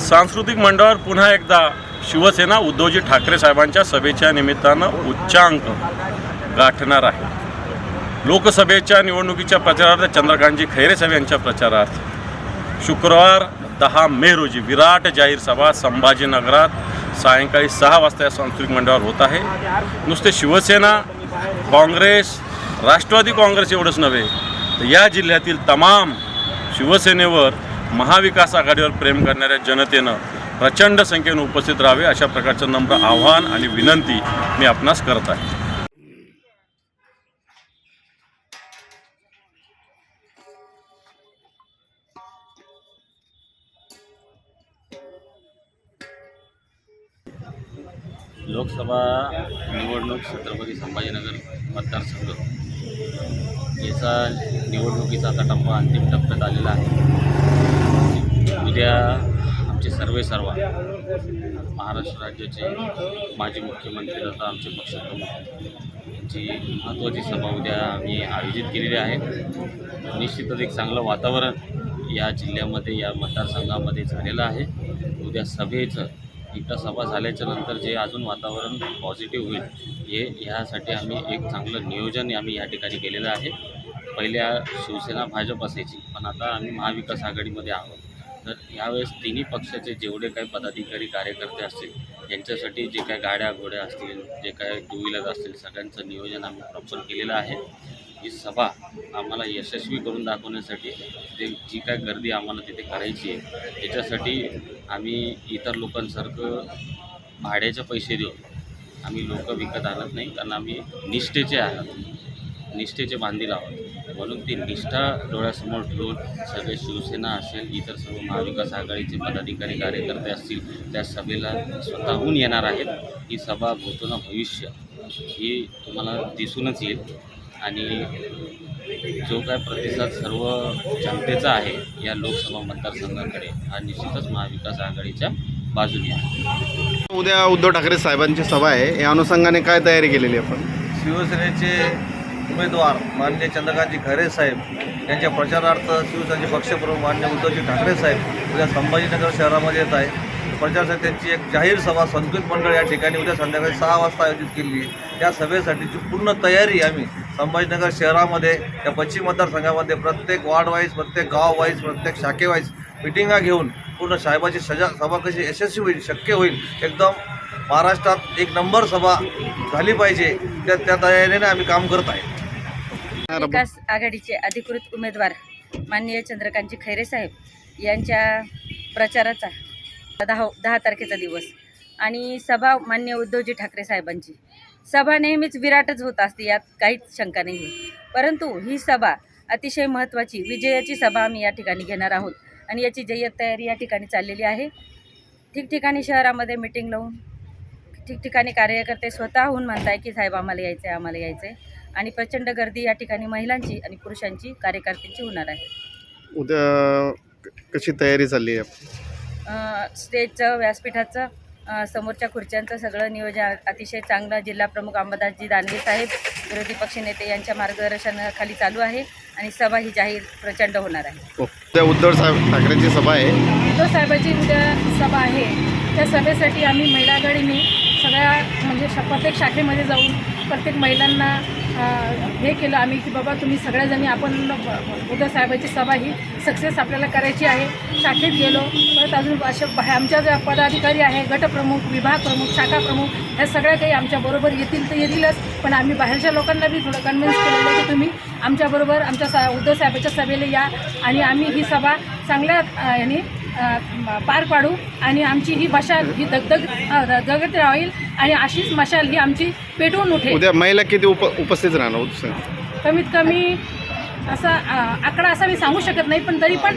सांस्कृतिक मंडळावर पुन्हा एकदा शिवसेना उद्धवजी ठाकरे साहेबांच्या सभेच्या निमित्तानं उच्चांक गाठणार आहे. लोकसभेच्या निवडणुकीच्या प्रचारार्थ चंद्रकांतजी खैरे साहेब यांच्या प्रचारार्थ. शुक्रवार दहा मे रोजी विराट जाहीर सभा संभाजीनगरात सायंकाळी सहा वाजता या सांस्कृतिक मंडळावर होत आहे. नुसते शिवसेना काँग्रेस राष्ट्रवादी काँग्रेस एवढंच नव्हे तर या जिल्ह्यातील तमाम शिवसेनेवर महाविकास आघाडीवर प्रेम करणाऱ्या जनतेनं प्रचंड संख्येनं उपस्थित राहावे अशा प्रकारचं नम्र आव्हान आणि विनंती मी आपणास करत आहे. लोकसभा निवडणूक छत्रपती संभाजीनगर मतदारसंघ. याचा निवडणुकीचा आता टप्पा अंतिम टप्प्यात आलेला आहे. उद्या आमचे सर्वे सर्व महाराष्ट्र राज्याचे माजी मुख्यमंत्री तथा आमचे पक्षप्रमुख यांची महत्त्वाची सभा उद्या आम्ही आयोजित केलेली आहे. निश्चितच एक चांगलं वातावरण या जिल्ह्यामध्ये या मतदारसंघामध्ये झालेलं आहे. उद्या सभेचं एकदा सभा झाल्याच्यानंतर जे अजून वातावरण पॉझिटिव्ह होईल हे ह्यासाठी आम्ही एक चांगलं नियोजन आम्ही या ठिकाणी केलेलं आहे. पहिल्या शिवसेना भाजप असायची पण आता आम्ही महाविकास आघाडीमध्ये आहोत. तर यावेळेस तिन्ही पक्षाचे जेवढे काही पदाधिकारी कार्यकर्ते असतील यांच्यासाठी जे काही गाड्या घोड्या असतील जे काय टू व्हीलर असतील सगळ्यांचं नियोजन आम्ही प्रॉपर केलेलं आहे. ही सभा आम्हाला यशस्वी करून दाखवण्यासाठी ते जी काय गर्दी आम्हाला तिथे करायची आहे त्याच्यासाठी आम्ही इतर लोकांसारखं भाड्याचे पैसे देऊन आम्ही लोक विकत आणत नाही कारण आम्ही निष्ठेचे आहात निष्ठेचे बांधील आहोत. म्हणून ती निष्ठा डोळ्यासमोर ठेवून सगळे शिवसेना असेल इतर सर्व महाविकास आघाडीचे पदाधिकारी कार्यकर्ते असतील त्या सभेला स्वतःहून येणार आहेत. ही सभा भूतोना भविष्य ही तुम्हाला दिसूनच येईल. आणि जो काय प्रतिसाद सर्व जनतेचा आहे या लोकसभा मतदारसंघाकडे हा निश्चितच महाविकास आघाडीच्या बाजूने आहे. उद्या उद्धव ठाकरे साहेबांची सभा आहे. या अनुषंगाने काय तयारी केलेली आपण? शिवसेनेचे उमेदवार माननीय चंद्रकांतजी खैरे साहेब यांच्या प्रचारार्थ शिवसेनेचे पक्षप्रमुख माननीय उद्धवजी ठाकरे साहेब उद्या संभाजीनगर शहरामध्ये येत आहे प्रचारासाठी त्यांची एक जाहीर सभा संस्कृत मंडळ या ठिकाणी उद्या संध्याकाळी सहा वाजता आयोजित केली त्या या सभेसाठीची पूर्ण तयारी आम्ही संभाजीनगर शहरामध्ये या पश्चिम मतदारसंघामध्ये प्रत्येक वार्ड वाईज प्रत्येक गाव वाईज प्रत्येक शाखेवाईज मिटिंगा घेऊन पूर्ण साहेबाची सजा सभा कशी यशस्वी होईल शक्य होईल एकदम महाराष्ट्रात एक नंबर सभा झाली पाहिजे. त्या त्या तयारीने आम्ही काम करत आहे. विकास आघाडीचे अधिकृत उमेदवार माननीय चंद्रकांतजी खैरे साहेब यांच्या प्रचाराचा दहा हो- दहा तारखेचा दिवस आणि सभा मान्य उद्धवजी ठाकरे साहेबांची. सभा नेहमीच विराटच होत असते यात काहीच शंका नाही परंतु ही सभा अतिशय महत्त्वाची विजयाची सभा आम्ही या ठिकाणी घेणार आहोत आणि याची जय्यत तयारी या ठिकाणी चाललेली आहे. ठिकठिकाणी शहरामध्ये मिटिंग लावून ठिकठिकाणी कार्यकर्ते स्वतःहून म्हणताय की साहेब आम्हाला यायचं आहे आम्हाला यायचं आहे आणि प्रचंड गर्दी या ठिकाणी महिलांची आणि पुरुषांची कार्यकर्त्यांची होणार आहे. उद्या कशी तयारी चालली आहे? स्टेजचं व्यासपीठाचं समोरच्या खुर्च्यांचं सगळं नियोजन अतिशय चांगलं जिल्हाप्रमुख अंबादासजी दानवे साहेब विरोधी पक्षनेते यांच्या मार्गदर्शनाखाली चालू आहे आणि सभा ही जाहीर प्रचंड होणार आहे. उद्या उद्धव साहेब ठाकरेंची सभा आहे. उद्धव साहेबाची उद्या सभा आहे. त्या सभेसाठी आम्ही महिला आघाडीने सगळ्या म्हणजे प्रत्येक शाखेमध्ये जाऊन प्रत्येक महिलांना हे केलं आम्ही की बाबा तुम्ही सगळ्याजणी आपण ब- साहेबाची सभा ही सक्सेस आपल्याला करायची आहे. शाखेत गेलो. परत अजून अशा आमच्या ज्या पदाधिकारी आहे गटप्रमुख विभाग प्रमुख शाखा प्रमुख ह्या सगळ्या काही आमच्याबरोबर येतील तर येतीलच. पण आम्ही बाहेरच्या लोकांना बी थोडं कन्व्हिन्स केलेलं की तुम्ही आमच्याबरोबर आमच्या सा उद्धव साहेबाच्या सभेला या. आणि आम्ही ही सभा चांगल्या याने पार पाडू आणि आमची ही मशाल ही दगदग अ, दगदगत राहील आणि अशीच मशाल ही आमची पेटवून उठेल. उद्या महिला किती उप उपस्थित राहणार उत्सव कमीत कमी असा आकडा असा मी सांगू शकत नाही पण तरी पण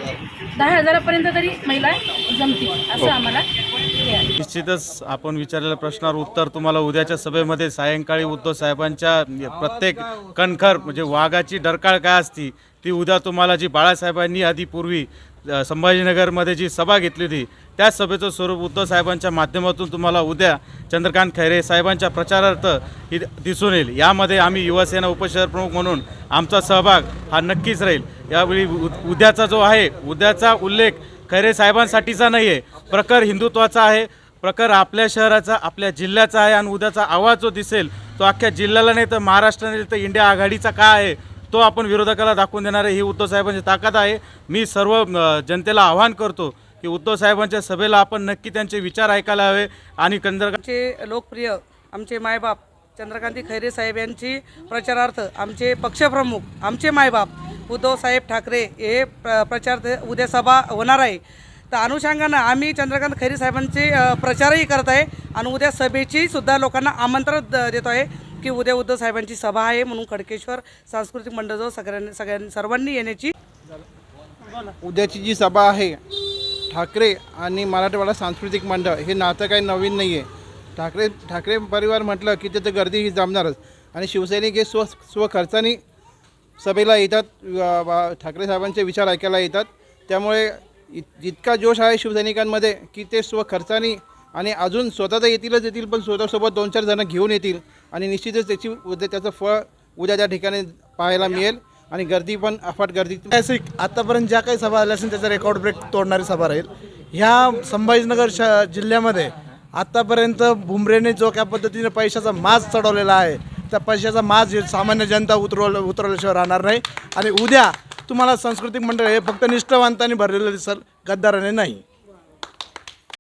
दहा हजारापर्यंत तरी महिला जमतील असं आम्हाला हे आहे. निश्चितच आपण विचारलेल्या प्रश्नावर उत्तर तुम्हाला उद्याच्या सभेमध्ये सायंकाळी उद्धव साहेबांच्या प्रत्येक कणखर म्हणजे वाघाची डरकाळ काय असती ती उद्या तुम्हाला जी बाळासाहेबांनी आधी पूर्वी संभाजीनगरमध्ये जी सभा घेतली होती त्या सभेचं स्वरूप उद्धव साहेबांच्या माध्यमातून तुम्हाला उद्या चंद्रकांत खैरे साहेबांच्या प्रचारार्थ ही दिसून येईल. यामध्ये आम्ही युवासेना उपशहर प्रमुख म्हणून आमचा सहभाग हा नक्कीच राहील. यावेळी उद्याचा जो आहे उद्याचा उल्लेख खैरे साहेबांसाठीचा नाही आहे प्रखर हिंदुत्वाचा आहे प्रखर आपल्या शहराचा आपल्या जिल्ह्याचा आहे आणि उद्याचा आवाज जो दिसेल तो अख्ख्या जिल्ह्याला नाही तर महाराष्ट्राने नाही तर इंडिया आघाडीचा का आहे तो आपण विरोधकाला दाखवून देणार आहे. ही उद्धव साहेबांची ताकद आहे. मी सर्व जनतेला आवाहन करतो की उद्धव साहेबांच्या सभेला आपण नक्की त्यांचे विचार ऐकायला हवे आणि कंदर लोकप्रिय आमचे मायबाप चंद्रकांती खैरे साहेब यांची प्रचारार्थ आमचे पक्षप्रमुख आमचे मायबाप उद्धव साहेब ठाकरे हे प्र प्रचार उद्या सभा होणार आहे. तर अनुषंगानं आम्ही चंद्रकांत खैरे साहेबांचे प्रचारही करत आहे आणि उद्या सभेची सुद्धा लोकांना आमंत्रण द- देतो आहे की उद्या उद्धव साहेबांची सभा आहे म्हणून खडकेश्वर सांस्कृतिक मंडळजवळ सगळ्यांनी सगळ्यांनी सर्वांनी येण्याची उद्याची जी सभा आहे ठाकरे आणि मराठवाडा सांस्कृतिक मंडळ हे नातं काही नवीन नाही आहे ठाकरे ठाकरे परिवार म्हटलं की तिथं गर्दी ही जमणारच. आणि शिवसैनिक हे स्व स्वखर्चाने सभेला येतात ठाकरे साहेबांचे विचार ऐकायला येतात. त्यामुळे इत- इतका जोश आहे शिवसैनिकांमध्ये की ते स्वखर्चाने आणि अजून स्वतः तर येतीलच येतील पण स्वतःसोबत दोन चार जणं घेऊन येतील. आणि निश्चितच त्याची उद्या त्याचं फळ उद्या त्या ठिकाणी पाहायला मिळेल. आणि गर्दी पण अफाट गर्दी. ऐतिहासिक आतापर्यंत ज्या काही सभा झाल्या असेल त्याचा रेकॉर्ड ब्रेक तोडणारी सभा राहील. ह्या संभाजीनगर श जिल्ह्यामध्ये आतापर्यंत भुमरेने जो काय पद्धतीने पैशाचा माज चढवलेला आहे त्या पैशाचा माज सामान्य जनता उतरवलं उतरवल्याशिवाय राहणार नाही. आणि उद्या तुम्हाला सांस्कृतिक मंडळ हे फक्त निष्ठावंतांनी भरलेलं दिसेल गद्दाराने नाही.